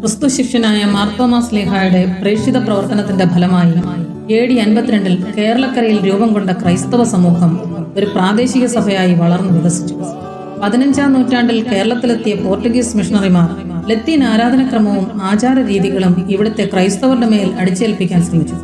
ക്രിസ്തു ശിഷ്യനായ മാർത്തോമാസ് ലേഹായുടെ പ്രേക്ഷിത പ്രവർത്തനത്തിന്റെ ഫലമായി എ ഡി അൻപത്തിരണ്ടിൽ കേരളക്കരയിൽ രൂപം കൊണ്ട ക്രൈസ്തവ സമൂഹം ഒരു പ്രാദേശിക സഭയായി വളർന്നു വികസിച്ചു. പതിനഞ്ചാം നൂറ്റാണ്ടിൽ കേരളത്തിലെത്തിയ പോർട്ടുഗീസ് മിഷണറിമാർ ലത്തീൻ ആരാധനക്രമവും ആചാര രീതികളും ഇവിടുത്തെ ക്രൈസ്തവരുടെ മേൽ അടിച്ചേൽപ്പിക്കാൻ ശ്രമിച്ചു.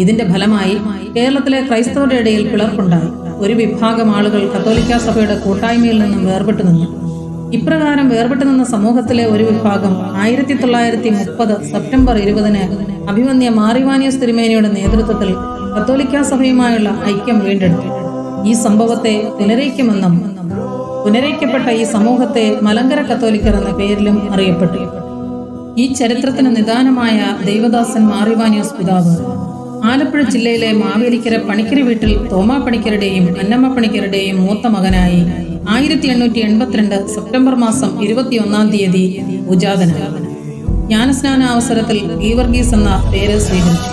ഇതിന്റെ ഫലമായി കേരളത്തിലെ ക്രൈസ്തവരുടെ ഇടയിൽ പിളർപ്പുണ്ടായി. ഒരു വിഭാഗം ആളുകൾ കത്തോലിക്ക സഭയുടെ കൂട്ടായ്മയിൽ നിന്നും വേർപെട്ടു നിന്നു. ഇപ്രകാരം വേർപെട്ടു നിന്ന സമൂഹത്തിലെ ഒരു വിഭാഗം ആയിരത്തി തൊള്ളായിരത്തി മുപ്പത് സെപ്റ്റംബർ ഇരുപതിന് അഭിമന്യ മാറിവാനിയസ് തിരുമേനിയുടെ നേതൃത്വത്തിൽ കത്തോലിക്ക സഭയുമായുള്ള ഐക്യം വീണ്ടെടുത്തു. ഈ സംഭവത്തെ പുനരയിക്കുമെന്നും പുനരയിക്കപ്പെട്ട ഈ സമൂഹത്തെ മലങ്കര കത്തോലിക്കർ എന്ന പേരിലും അറിയപ്പെട്ടു. ഈ ചരിത്രത്തിന് നിദാനമായ ദൈവദാസൻ മാറിവാനിയോസ് പിതാവ്. ആലപ്പുഴ ജില്ലയിലെ മാവേലിക്കര പണിക്കര വീട്ടിൽ തോമാ പണിക്കരുടെയും അന്നമ്മ പണിക്കരുടെയും മൂത്ത മകനായി ആയിരത്തി എണ്ണൂറ്റി എൺപത്തിരണ്ട് സെപ്റ്റംബർ മാസം ഇരുപത്തിയൊന്നാം തീയതി ഉജാതന ജ്ഞാനസ്നാന അവസരത്തിൽ ഗീവർഗീസ് എന്ന പേര് സ്വീകരിച്ചു.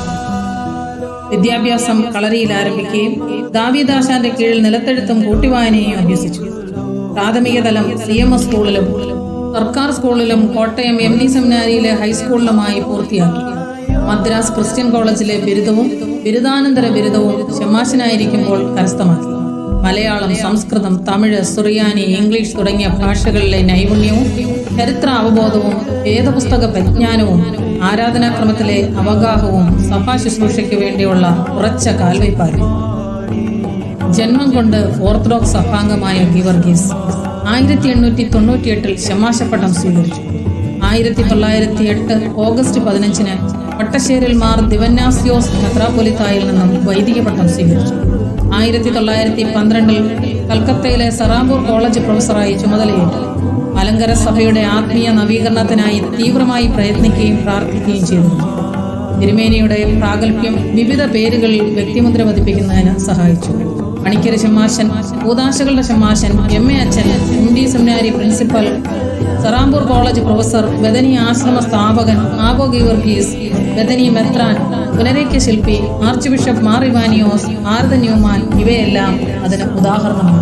വിദ്യാഭ്യാസം കളരിയിൽ ആരംഭിക്കുകയും ദാവീദാശാന്റെ കീഴിൽ നിലത്തെഴുത്തും കൂട്ടിവായനയും അഭ്യസിച്ചു. പ്രാഥമിക തലം സി എം എസ് സ്കൂളിലും സർക്കാർ സ്കൂളിലും കോട്ടയം എം ഡി സെമിനാരിയിലെ ഹൈസ്കൂളിലുമായി പൂർത്തിയാക്കി. മദ്രാസ് ക്രിസ്ത്യൻ കോളേജിലെ ബിരുദവും ബിരുദാനന്തര ബിരുദവും ഷമാശനായിരിക്കുമ്പോൾ കരസ്ഥമാക്കി. മലയാളം സംസ്കൃതം തമിഴ് സുറിയാനി ഇംഗ്ലീഷ് തുടങ്ങിയ ഭാഷകളിലെ നൈപുണ്യവും ചരിത്ര അവബോധവും വേദപുസ്തക പരിജ്ഞാനവും ആരാധനാക്രമത്തിലെ അവഗാഹവും സഭാ ശുശ്രൂഷയ്ക്ക് വേണ്ടിയുള്ള ഉറച്ച കാൽവയ്പായിരുന്നു ജന്മം കൊണ്ട് ഓർത്തഡോക്സ് സഭാംഗമായ ഗിവർഗീസ് ആയിരത്തി എണ്ണൂറ്റി തൊണ്ണൂറ്റിയെട്ടിൽ ശമാശപ്പട്ടം സ്വീകരിച്ചു. ആയിരത്തി തൊള്ളായിരത്തി എട്ട് ഓഗസ്റ്റ് പതിനഞ്ചിന് പട്ടശ്ശേരിൽ മാർ ദിവന്നാസിയോസ് മെത്രാപ്പൊലിത്തായിൽ നിന്നും വൈദിക പട്ടം സ്വീകരിച്ചു. ആയിരത്തി തൊള്ളായിരത്തി പന്ത്രണ്ടിൽ കൽക്കത്തയിലെ സറാംപൂർ കോളേജ് പ്രൊഫസറായി ചുമതലയേറ്റു. മലങ്കര സഭയുടെ ആത്മീയ നവീകരണത്തിനായി തീവ്രമായി പ്രയത്നിക്കുകയും പ്രാർത്ഥിക്കുകയും ചെയ്തു. തിരുമേനിയുടെ പ്രാഗൽഭ്യം വിവിധ പേരുകളിൽ വ്യക്തിമുദ്ര പതിപ്പിക്കുന്നതിന് സഹായിച്ചു. പണിക്കര ശമ്മാശൻ കൂതാശകളുടെ ശമ്മാശൻ എം എ അച്ഛൻ M D seminary principal Serampore college professor Bethany ആശ്രമ സ്ഥാപകൻ ആബോ ഗീവർഗീസ് ബദനി മെത്രാൻ പുനരേക്യ ശില്പി ആർച്ച് ബിഷപ്പ് മാർ ഇവാനിയോസ് ആർദ ന്യൂമാൻ ഇവയെല്ലാം അതിന് ഉദാഹരണമാണ്.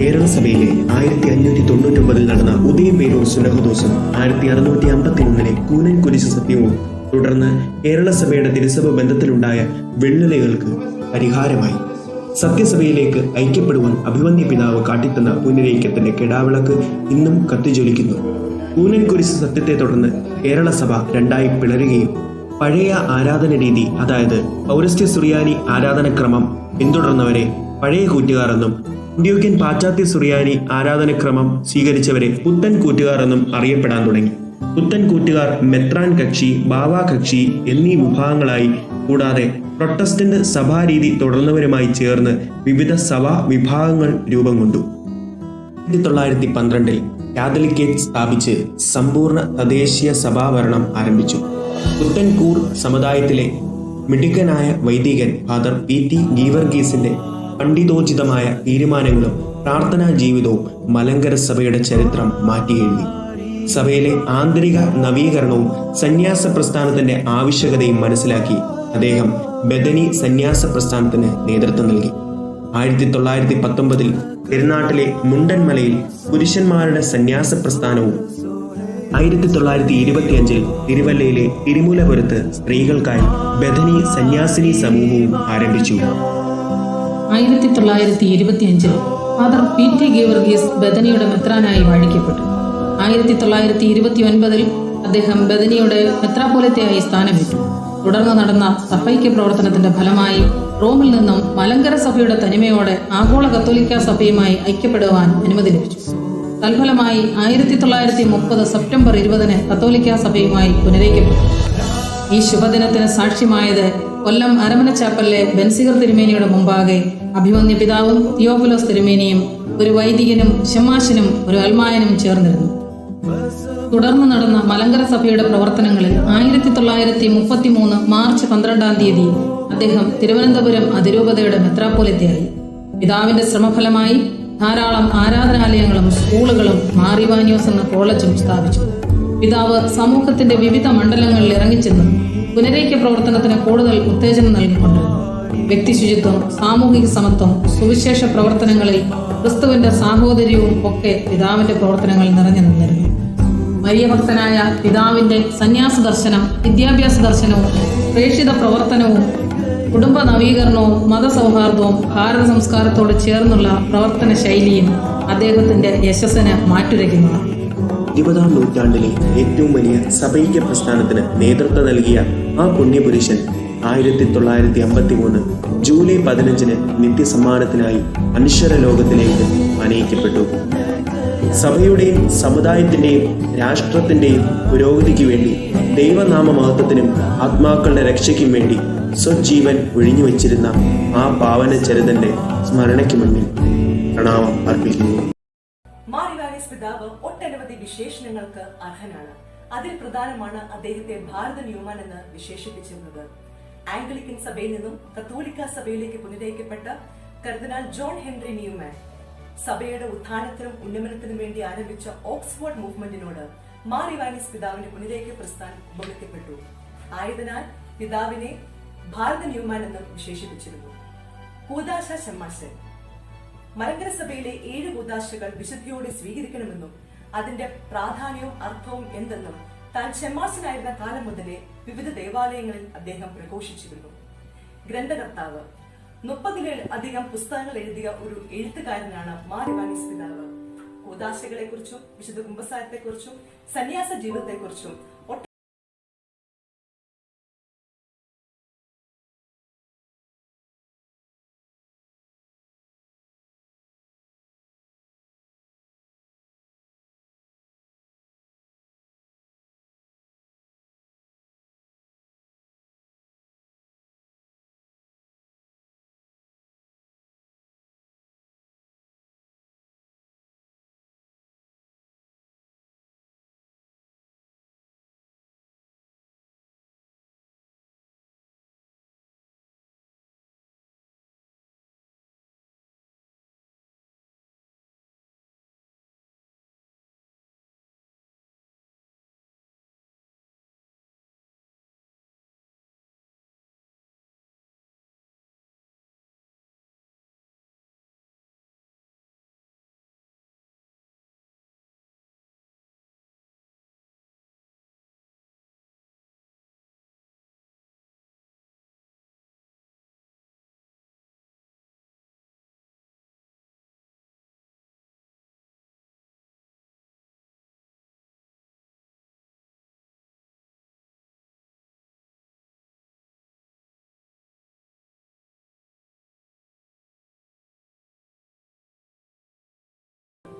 കേരളസഭയിലെ ആയിരത്തി അഞ്ഞൂറ്റി തൊണ്ണൂറ്റൊമ്പതിൽ നടന്ന ഉദയംപേരൂർ സുനഹദോസും ആയിരത്തി അറുന്നൂറ്റി അമ്പത്തി ഒന്നിലെ കൂനൻ കുരിശ് സത്യവും തുടർന്ന് കേരളസഭയുടെ തിരുസഭ ബന്ധത്തിലുണ്ടായ വെള്ളിലകൾക്ക് പരിഹാരമായി. സത്യസഭയിലേക്ക് ഐക്യപ്പെടുവാൻ അഭിമന്യ പിതാവ് കാട്ടിത്തന്ന പുനരൈക്യത്തിന്റെ കിടാവിളക്ക് ഇന്നും കത്തിജ്വലിക്കുന്നു. കൂനൻ കുരിശ് സത്യത്തെ തുടർന്ന് കേരള സഭ രണ്ടായി പിളരുകയും പഴയ ആരാധന രീതി അതായത് പൗരസ്ത്യ സുറിയാനി ആരാധനക്രമം പിന്തുടർന്നവരെ പഴയ കൂറ്റുകാർ എന്നും ഇന്ത്യോക്യൻ പാശ്ചാത്യ സുറിയാനി ആരാധനക്രമം സ്വീകരിച്ചവരെ പുത്തൻ കൂറ്റുകാർ എന്നും അറിയപ്പെടാൻ തുടങ്ങി. പുത്തൻ കൂറ്റുകാർ മെത്രാൻ കക്ഷി ബാവ കക്ഷി എന്നീ വിഭാഗങ്ങളായി കൂടാതെ പ്രൊട്ടസ്റ്റന്റ് സഭാരീതി തുടർന്നവരുമായി ചേർന്ന് വിവിധ സഭാ വിഭാഗങ്ങൾ രൂപം കൊണ്ടു. ആയിരത്തി തൊള്ളായിരത്തി പന്ത്രണ്ടിൽ കാതലിക്കേറ്റ് സ്ഥാപിച്ച് സമ്പൂർണ തദ്ദേശീയ സഭാഭരണം ആരംഭിച്ചു. പുത്തൻകൂർ സമുദായത്തിലെ മിടുക്കനായ വൈദികൻ ഫാദർ പി ടി ഗീവർഗീസിന്റെ പണ്ഡിതോചിതമായ തീരുമാനങ്ങളും പ്രാർത്ഥനാ ജീവിതവും മലങ്കര സഭയുടെ ചരിത്രം മാറ്റിയെഴുതി. സഭയിലെ ആന്തരിക നവീകരണവും സന്യാസ പ്രസ്ഥാനത്തിന്റെ ആവശ്യകതയും മനസ്സിലാക്കി അദ്ദേഹം ബദനി സന്യാസ പ്രസ്ഥാനത്തിന് നേതൃത്വം നൽകി. ആയിരത്തി തൊള്ളായിരത്തി പത്തൊമ്പതിൽ പെരുന്നാട്ടിലെ മുണ്ടൻമലയിൽ പുരുഷന്മാരുടെ സന്യാസ പ്രസ്ഥാനവും ആയിരത്തി തൊള്ളായിരത്തി ഇരുപത്തിയഞ്ചിൽ തിരുവല്ലയിലെ തിരുമൂലപുരത്ത് സ്ത്രീകൾക്കായി ബദനി സന്യാസിനി സമൂഹവും ആരംഭിച്ചു. ആയിരത്തി തൊള്ളായിരത്തി ഇരുപത്തിയഞ്ചിൽ ഫാദർ പി ടി ഗീവർഗീസ് ബദനിയുടെ മെത്രാനായി വാഴിക്കപ്പെട്ടു. ആയിരത്തി തൊള്ളായിരത്തി ഇരുപത്തി ഒൻപതിൽ അദ്ദേഹം ബദനിയുടെ മെത്രാപോലത്തെയായി സ്ഥാനമേറ്റു. തുടർന്ന് നടന്ന സഫൈക്യ പ്രവർത്തനത്തിന്റെ ഫലമായി റോമിൽ നിന്നും മലങ്കര സഭയുടെ തനിമയോടെ ആഗോള കത്തോലിക്ക സഭയുമായി ഐക്യപ്പെടുവാൻ അനുമതി ലഭിച്ചു. തൽഫലമായി ആയിരത്തി തൊള്ളായിരത്തി മുപ്പത് സെപ്റ്റംബർ ഇരുപതിന് കത്തോലിക്ക സഭയുമായി പുനരേക്കപ്പെട്ടു ഈ ശുഭദിനത്തിന് സാക്ഷ്യമായത് കൊല്ലം അരമന ചാപ്പലിലെ ബെൻസിഗർ തിരുമേനിയുടെ മുമ്പാകെ അഭിമന്യ പിതാവും തിയോഫിലോസ് തിരുമേനിയും ഒരു വൈദികനും ഷമാശനും ഒരു അൽമായനും ചേർന്നിരുന്നു. തുടർന്ന് നടന്ന മലങ്കര സഭയുടെ പ്രവർത്തനങ്ങളിൽ ആയിരത്തി തൊള്ളായിരത്തി മുപ്പത്തി മൂന്ന് മാർച്ച് പന്ത്രണ്ടാം തീയതി അദ്ദേഹം തിരുവനന്തപുരം അതിരൂപതയുടെ മെത്രാപ്പോലിത്തയായി. പിതാവിന്റെ ശ്രമഫലമായി ധാരാളം ആരാധനാലയങ്ങളും സ്കൂളുകളും മാറിവാനിയോസ് എന്ന കോളേജും സ്ഥാപിച്ചു. പിതാവ് സമൂഹത്തിന്റെ വിവിധ മണ്ഡലങ്ങളിൽ ഇറങ്ങിച്ചെന്നും പുനരേക്ക പ്രവർത്തനത്തിന് കൂടുതൽ ഉത്തേജനം നൽകിക്കൊണ്ടിരുന്നു വ്യക്തിശുചിത്വം സാമൂഹിക സമത്വം സുവിശേഷ പ്രവർത്തനങ്ങളിൽ ക്രിസ്തുവിന്റെ സാഹോദര്യവും ഒക്കെ പിതാവിന്റെ പ്രവർത്തനങ്ങളിൽ നിറഞ്ഞു നിന്നിരുന്നു. മരിയഭക്തനായ പിതാവിന്റെ സന്യാസ ദർശനം വിദ്യാഭ്യാസ ദർശനവും പ്രേക്ഷിത പ്രവർത്തനവും കുടുംബ നവീകരണവും മതസൗഹാർദ്ദവും ഭാരത സംസ്കാരത്തോട് ചേർന്നുള്ള പ്രവർത്തന ശൈലിയും അദ്ദേഹത്തിന്റെ യശസ്സിന് മാറ്റുരയ്ക്കുന്നതാണ് ഇരുപതാം നൂറ്റാണ്ടിലെ ഏറ്റവും വലിയ സഭൈക്യ പ്രസ്ഥാനത്തിന് നേതൃത്വം നൽകിയ ആ പുണ്യപുരുഷൻ ആയിരത്തി തൊള്ളായിരത്തി അമ്പത്തി മൂന്ന് ജൂലൈ പതിനഞ്ചിന് നിത്യസമ്മാനത്തിനായി അനശ്വര ലോകത്തിലേക്ക് അനയിക്കപ്പെട്ടു സഭയുടെയും സമുദായത്തിന്റെയും രാഷ്ട്രത്തിന്റെയും പുരോഗതിക്ക് വേണ്ടി ദൈവനാമ മഹത്വത്തിനും ആത്മാക്കളുടെ രക്ഷയ്ക്കും വേണ്ടി സ്വജീവൻ ഒഴിഞ്ഞു വച്ചിരുന്ന ആ പാവന ചരിതന്റെ സ്മരണയ്ക്ക് മുന്നിൽ പ്രണാമം അർപ്പിക്കുന്നു. പിതാവ് ഒട്ടനവധി വിശേഷണങ്ങൾക്ക് അർഹനാണ്. അതിൽ പ്രധാനമാണ് അദ്ദേഹത്തെ ഭാരത ന്യൂമാൻ എന്ന് വിശേഷിപ്പിച്ചിരുന്നത്. ആംഗ്ലിക്കൻ സഭയിൽ നിന്നും കത്തോലിക്ക സഭയിലേക്ക് പുനരയിക്കപ്പെട്ട കർദിനാൾ ജോൺ ഹെൻറി ന്യൂമാൻ. സഭയുടെ ഉത്ഥാനത്തിനും ഉന്നമനത്തിനും വേണ്ടി ആരംഭിച്ച ഓക്സ്ഫോർഡ് മൂവ്മെന്റിനോട് മാറിവാനിസ് പിതാവിന്റെ പുനരേഖ പ്രസ്ഥാനം ഉപമിക്കപ്പെട്ടു ആയതിനാൽ പിതാവിനെ ഭാരത ന്യൂമാൻ എന്നും വിശേഷിപ്പിച്ചിരുന്നു. കൂതാശ ഷമ്മാശൻ മലങ്കര സഭയിലെ ഏഴ് കൂതാശകൾ വിശുദ്ധിയോടെ സ്വീകരിക്കണമെന്നും അതിന്റെ പ്രാധാന്യവും അർത്ഥവും എന്തെന്നും താൻ ഷെമാസിനായിരുന്ന കാലം മുതലേ വിവിധ ദേവാലയങ്ങളിൽ അദ്ദേഹം പ്രഘോഷിച്ചിരുന്നു. ഗ്രന്ഥകർത്താവ് മുപ്പതിലേൽ അധികം പുസ്തകങ്ങൾ എഴുതിയ ഒരു എഴുത്തുകാരനാണ് മാറിവാനിസ് പിതാവ്. കൂതാശകളെ കുറിച്ചും വിശുദ്ധ കുംഭസാരത്തെക്കുറിച്ചും സന്യാസ ജീവിതത്തെക്കുറിച്ചും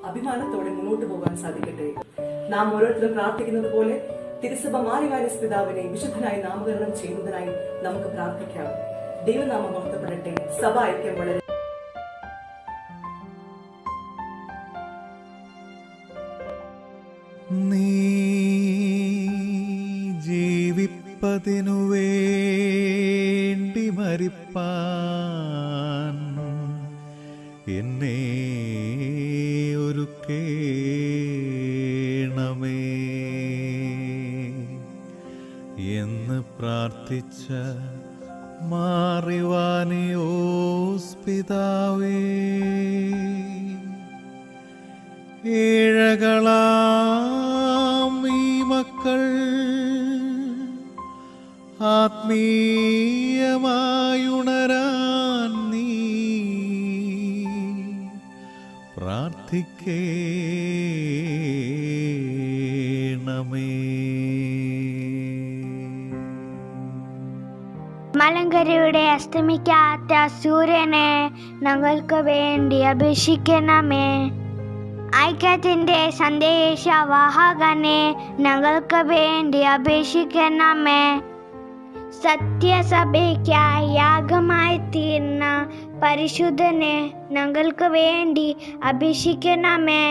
അഭിമാനത്തോടെ മുന്നോട്ട് പോകാൻ സാധിക്കട്ടെ. നാം ഓരോരുത്തരും പ്രാർത്ഥിക്കുന്നത് പോലെ തിരുസഭ മാറിവാരിസ് പിതാവിനെ വിശുദ്ധനായി നാമകരണം ചെയ്യുന്നതിനായി നമുക്ക് പ്രാർത്ഥിക്കാം. ദൈവനാമം മഹത്വപ്പെടട്ടെ. സഭ ഐക്യം വളരെ നീ മരിപ്പാൻ. എന്നെ പ്രാർത്ഥിച്ച മാറിവാനിയോസ് പിതാവേ ഏഴകളാം ഈ മക്കൾ ആത്മീയമായുണരാൻ നീ പ്രാർത്ഥിക്കേണമേ മലങ്കരയുടെ അസ്തമിക്കാത്ത സൂര്യനെ ഞങ്ങൾക്ക് വേണ്ടി അഭിഷിക്കണമേ സന്ദേശ സന്ദേശവാഹകനെ ഞങ്ങൾക്ക് വേണ്ടി അഭിഷിക്കണമേ സത്യസഭയ്ക്കായി യാഗമായി തീർന്ന പരിശുദ്ധനെ ഞങ്ങൾക്ക് വേണ്ടി അഭിഷിക്കണമേ